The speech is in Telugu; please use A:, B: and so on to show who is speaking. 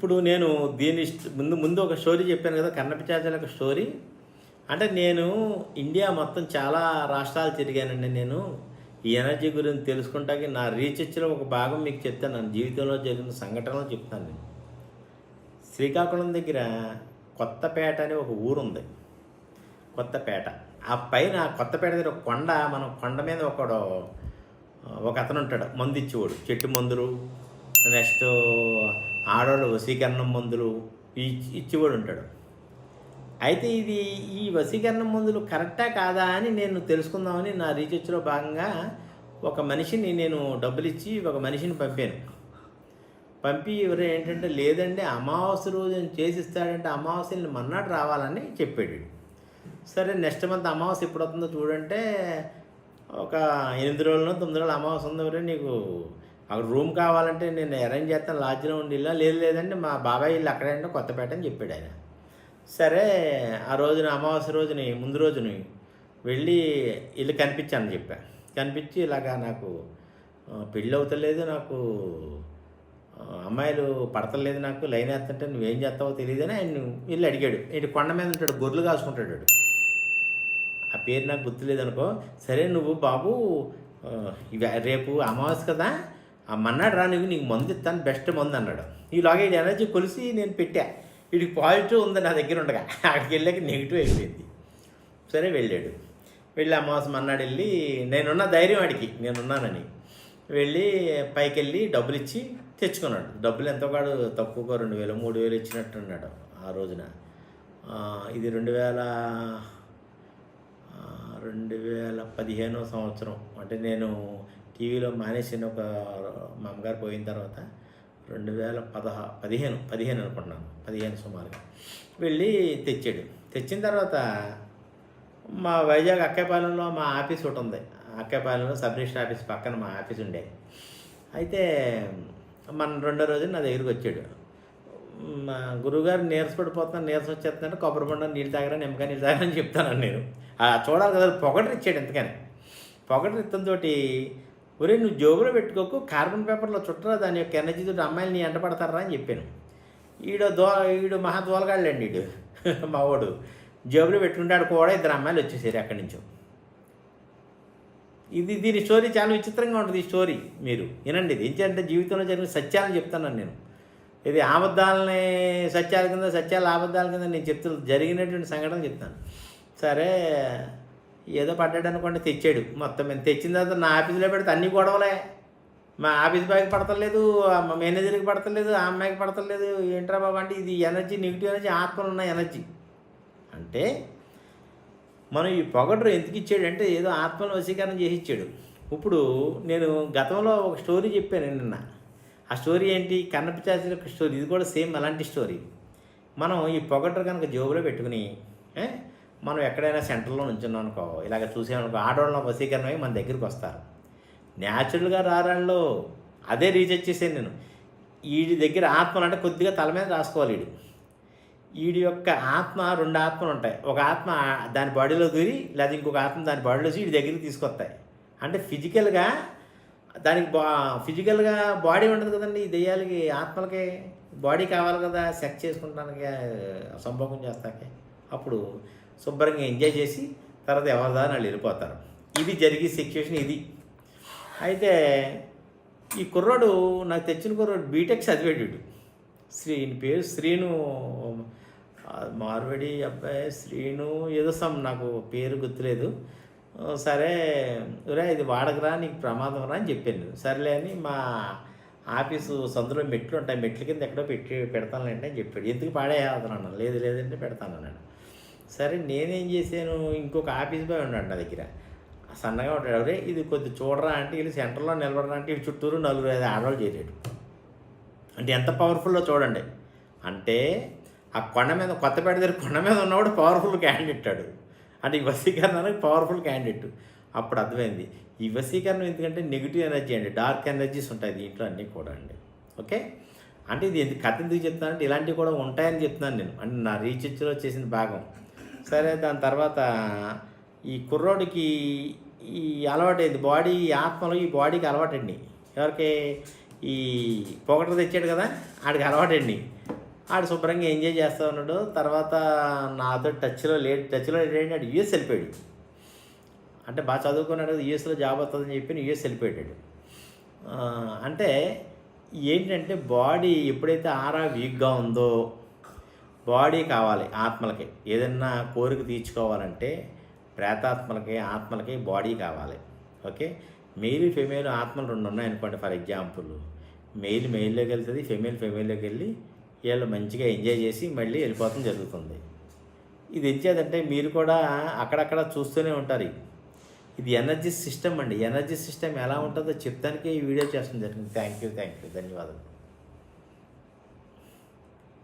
A: ఇప్పుడు నేను దీని ముందు ముందు ఒక స్టోరీ చెప్పాను కదా కన్నపిచాచల ఒక స్టోరీ. అంటే నేను ఇండియా మొత్తం చాలా రాష్ట్రాలు తిరిగానండి నేను. ఈ ఎనర్జీ గురించి తెలుసుకుంటాకి నా రీసెర్చ్లో ఒక భాగం మీకు చెప్తాను. నా జీవితంలో జరిగిన సంఘటనలు చెప్తాను నేను. శ్రీకాకుళం దగ్గర కొత్తపేట అని ఒక ఊరు ఉంది. కొత్తపేట. ఆ పైన కొత్తపేట దగ్గర ఒక కొండ మనం కొండ మీద ఒకడు ఒక అతను ఉంటాడు మందు ఇచ్చేవాడు చెట్టు మందులు నెక్స్ట్ ఆడవాళ్ళు వశీకరణ మందులు ఇచ్చి- ఇచ్చేవాడు ఉంటాడు. అయితే ఇది ఈ వశీకరణ మందులు కరెక్టా కాదా అని నేను తెలుసుకుందామని నా రీసెర్చ్లో భాగంగా ఒక మనిషిని నేను డబ్బులు ఇచ్చి ఒక మనిషిని పంపాను. పంపి ఎవరు ఏంటంటే లేదండి అమావాస్య రోజు చేసిస్తాడంటే అమావాస్యని మన్నాడు రావాలని చెప్పాడు సరే నెక్స్ట్ మంత్ అమావాస్య ఎప్పుడు వస్తుందో చూడంటే ఒక ఎనిమిది రోజులు తొమ్మిది రోజులు అమావాస్య ఉందో నీకు అక్కడ రూమ్ కావాలంటే నేను అరేంజ్ చేస్తాను లాడ్జ్లో ఉండి లేదు లేదండి మా బాబాయ్ ఇల్లు అక్కడే అంటే కొత్తపేట అని చెప్పాడు ఆయన. సరే ఆ రోజున అమావాస్య రోజుని ముందు రోజుని వెళ్ళి ఇల్లు కనిపించాను చెప్పా. కనిపించి ఇలాగా నాకు పెళ్ళి అవుతలేదు నాకు అమ్మాయిలు పడతలేదు నాకు లైన్ వేస్తుంటే నువ్వేం చేస్తావో తెలియదు అని ఆయన ఇల్లు అడిగాడు. ఇటు కొండ మీద ఉంటాడు గొర్రెలు కాసుకుంటాడు ఆ పేరు నాకు గుర్తులేదు అనుకో సరే నువ్వు బాబు రేపు అమావాస్య కదా ఆ మన్నాడు రా నీకు నీకు మందు ఇస్తాను బెస్ట్ మందు అన్నాడు. ఈలోగా ఈ ఎనర్జీ కొలిసి నేను పెట్టా. వీడికి పాజిటివ్ ఉంది నా దగ్గర ఉండగా. అక్కడికి వెళ్ళాక నెగిటివ్ అయిపోయింది. సరే వెళ్ళాడు. వెళ్ళి అమావాస్య మన్నాడు వెళ్ళి నేనున్న ధైర్యం వాడికి నేనున్నానని. వెళ్ళి పైకి వెళ్ళి డబ్బులు ఇచ్చి తెచ్చుకున్నాడు. డబ్బులు ఎంతో కాడు తక్కువగా రెండు వేలు మూడు వేలు ఇచ్చినట్టు అన్నాడు ఆ రోజున. ఇది రెండు వేల రెండు వేల పదిహేనో సంవత్సరం. అంటే నేను టీవీలో మానేసిన ఒక మా అమ్మగారు పోయిన తర్వాత రెండు వేల పదహా పదిహేను పదిహేను అనుకుంటున్నాను. పదిహేను సుమారుగా. వెళ్ళి తెచ్చాడు. తెచ్చిన తర్వాత మా వైజాగ్ అక్కేపాలెంలో మా ఆఫీస్ ఒకటి ఉంది. అక్కేపాలెంలో సబ్ రిజిస్టర్ ఆఫీస్ పక్కన మా ఆఫీస్ ఉండేది అయితే మన రెండో రోజు నా దగ్గరికి వచ్చాడు. మా గురువుగారు నీరసపడిపోతున్నాను నీరసం వచ్చేస్తుందంటే కొబ్బరి బొండ నీళ్ళు తాగరా నిమ్మకాయ నీళ్ళు తాగరా అని చెప్తాను నేను చూడాలి కదా పొగటరు ఎందుకని ఎంతకని పొగటరు ఒరే నువ్వు జోబులో పెట్టుకోకు కార్బన్ పేపర్లో చుట్టరా దాని యొక్క ఎనర్జీతో అమ్మాయిలు నీ ఎంట అని చెప్పాను. ఈడు దో ఈడు మహా దోలగాళ్ళండి ఈడు. మా వాడు. జేబులో పెట్టుకుంటాడు కూడా ఇద్దరు అమ్మాయిలు వచ్చేసారు అక్కడి నుంచి. ఇది దీని స్టోరీ చాలా విచిత్రంగా ఉంటుంది ఈ స్టోరీ మీరు. వినండి ఇది. ఏంటంటే జీవితంలో జరిగిన సత్యాలను చెప్తున్నాను నేను. ఇది ఆబద్ధాలని సత్యాల కింద సత్యాల అబద్ధాల కింద నేను చెప్తు జరిగినటువంటి సంఘటన చెప్తాను. సరే ఏదో పడ్డాడు అనుకోండి తెచ్చాడు. మొత్తం మేము తెచ్చిన తర్వాత నా ఆఫీస్లో పెడితే అన్ని గొడవలే. మా ఆఫీస్ బాయ్కి పడతలేదు మా మేనేజర్కి పడతలేదు ఆ అమ్మాయికి పడతలేదు. ఏంట్రా బాబు అంటే ఇది ఎనర్జీ నెగిటివ్ ఎనర్జీ ఆత్మలు ఉన్న ఎనర్జీ. అంటే మనం ఈ పొగడ్రు ఎందుకు ఇచ్చాడు అంటే ఏదో ఆత్మను వశీకరణ చేసి ఇచ్చాడు. ఇప్పుడు నేను గతంలో ఒక స్టోరీ చెప్పాను నిన్న. ఆ స్టోరీ ఏంటి? కన్నపిచాచి స్టోరీ. ఇది కూడా సేమ్ అలాంటి స్టోరీ. మనం ఈ పొగడ్రు కనుక జోబులో పెట్టుకుని మనం ఎక్కడైనా సెంటర్లో నుంచున్నాం అనుకో ఇలాగ చూసామనుకో ఆడవాళ్ళ వశీకరణ అయ్యి మన దగ్గరికి వస్తారు. న్యాచురల్గా రారాళ్ళు అదే రీసెర్చ్ చేశాను నేను. వీడి దగ్గర ఆత్మలు అంటే కొద్దిగా తల మీద రాసుకోవాలి వీడు వీడి యొక్క ఆత్మ రెండు ఆత్మలు ఉంటాయి. ఒక ఆత్మ దాని బాడీలో దూరి లేదా ఇంకొక ఆత్మ దాని బాడీలో వీడి దగ్గరికి తీసుకొస్తాయి. అంటే ఫిజికల్గా దానికి బా ఫిజికల్గా బాడీ ఉండదు కదండి దెయ్యాలకి ఆత్మలకి బాడీ కావాలి కదా సెక్స్ చేసుకుంటానికి సంభోగం చేస్తాకే అప్పుడు శుభ్రంగా ఎంజాయ్ చేసి తర్వాత ఎవరిదా వాళ్ళు వెళ్ళిపోతారు. ఇది జరిగే సిచ్యువేషన్ ఇది. అయితే ఈ కుర్రాడు నాకు తెచ్చిన కుర్రాడు బీటెక్ చదివాడు. శ్రీ పేరు శ్రీను మార్వడి అబ్బాయి శ్రీను ఏదో సమ్ నాకు పేరు గుర్తులేదు. సరే ఒరే ఇది వాడకరా నీకు ప్రమాదం రా అని చెప్పాను. సరేలే అని మా ఆఫీసు సందులో మెట్లు ఉంటాయి మెట్ల కింద ఎక్కడో పెట్టి పెడతానులేండి అని చెప్పాడు. ఎందుకు పాడేయాలన్నాను లేదు లేదంటే పెడతాను అన్నాడు. సరే నేనేం చేశాను? ఇంకొక ఆఫీస్ బాయ్ ఉన్నాడు నా దగ్గర. సన్నగా ఉంటాడు. అరే ఇది కొద్ది చూడరా అంటే వీళ్ళు సెంటర్లో నిలబడరా అంటే వీళ్ళు చుట్టూరు నలుగురు ఐదు ఆడవాళ్ళు చేరాడు అంటే ఎంత పవర్ఫుల్లో చూడండి. అంటే ఆ కొండ మీద కొత్తపేట దగ్గర కొండ మీద ఉన్నవాడు పవర్ఫుల్ క్యాండిడేట్ అడు అంటే ఈ వశీకరణానికి పవర్ఫుల్ క్యాండిడేట్. అప్పుడు అర్థమైంది. ఈ వసీకరణం ఎందుకంటే నెగిటివ్ ఎనర్జీ అండి. డార్క్ ఎనర్జీస్ ఉంటాయి దీంట్లో అన్నీ కూడా అండి. ఓకే? అంటే ఇది ఎందుకు కథ ఎందుకు చెప్తానంటే ఇలాంటివి కూడా ఉంటాయని చెప్తున్నాను నేను. అంటే నా రీసెర్చ్లో చేసిన భాగం. సరే దాని తర్వాత ఈ కుర్రోడికి ఈ అలవాటు బాడీ ఆత్మలో ఈ బాడీకి అలవాటండి. ఎవరికి ఈ పొగట తెచ్చాడు కదా ఆడికి అలవాటండి. ఆడు శుభ్రంగా ఎంజాయ్ చేస్తూ ఉన్నాడు. తర్వాత నాతో టచ్లో లేడు టచ్లో లేడండి ఆడు యూఎస్ వెళ్ళిపోయాడు. అంటే బాగా చదువుకున్నాడు కదా యూఎస్లో జాబ్ వస్తుందని చెప్పి యూఎస్ వెళ్ళిపోయాడు. అంటే ఏంటంటే బాడీ ఎప్పుడైతే ఆరా వీక్గా ఉందో బాడీ కావాలి ఆత్మలకి. ఏదన్నా కోరిక తీర్చుకోవాలంటే ప్రేతాత్మలకి ఆత్మలకి బాడీ కావాలి. ఓకే? మెయిల్ ఫెమేల్ ఆత్మలు రెండు ఉన్నాయనుకోండి. ఫర్ ఎగ్జాంపుల్ మెయిల్ మెయిల్లోకి వెళ్తుంది ఫెమేల్ ఫెమేల్లోకి వెళ్ళి వీళ్ళు మంచిగా ఎంజాయ్ చేసి మళ్ళీ వెళ్ళిపోవడం జరుగుతుంది. ఇది ఇచ్చేదంటే మీరు కూడా అక్కడక్కడ చూస్తూనే ఉంటారు. ఇది ఎనర్జీ సిస్టమ్ అండి. ఎనర్జీ సిస్టమ్ ఎలా ఉంటుందో చెప్తానికే ఈ వీడియో చేస్తుంది జరిగింది. Thank you thank you. ధన్యవాదాలు.